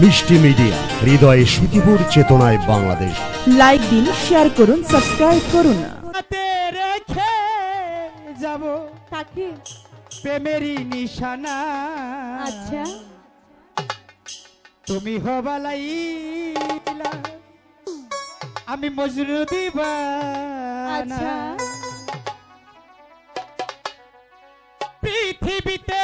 মিষ্টি মিডিয়া হৃদয়ে সুখীপুর চেতনায় বাংলাদেশ। লাইক দিন শেয়ার করুন সাবস্ক্রাইব করুন। রেখে যাব কাকে প্রেমেরই নিশানা। আচ্ছা। তুমি হবালাইলা আমি মজনু দিবানা আচ্ছা। পৃথিবীতে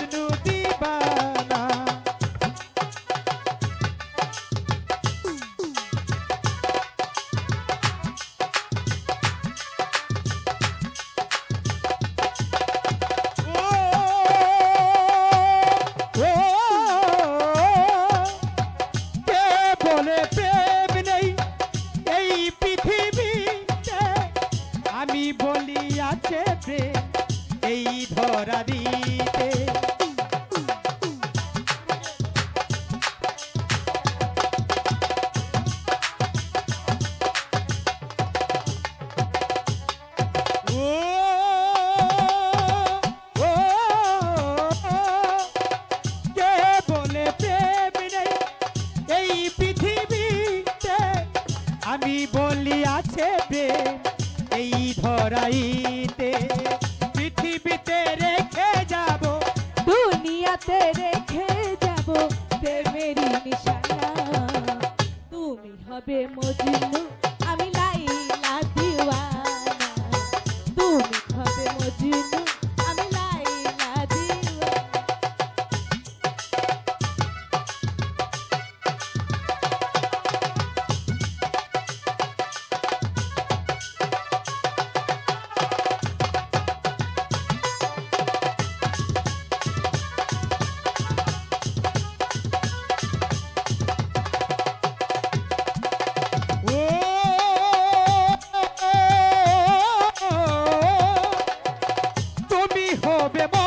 প্রেম এই ধরাইতে। পৃথিবীতে রেখে যাব দুনিয়াতে রেখে যাব প্রেমেরই নিশানা। তুমি হবে মজনু। bebo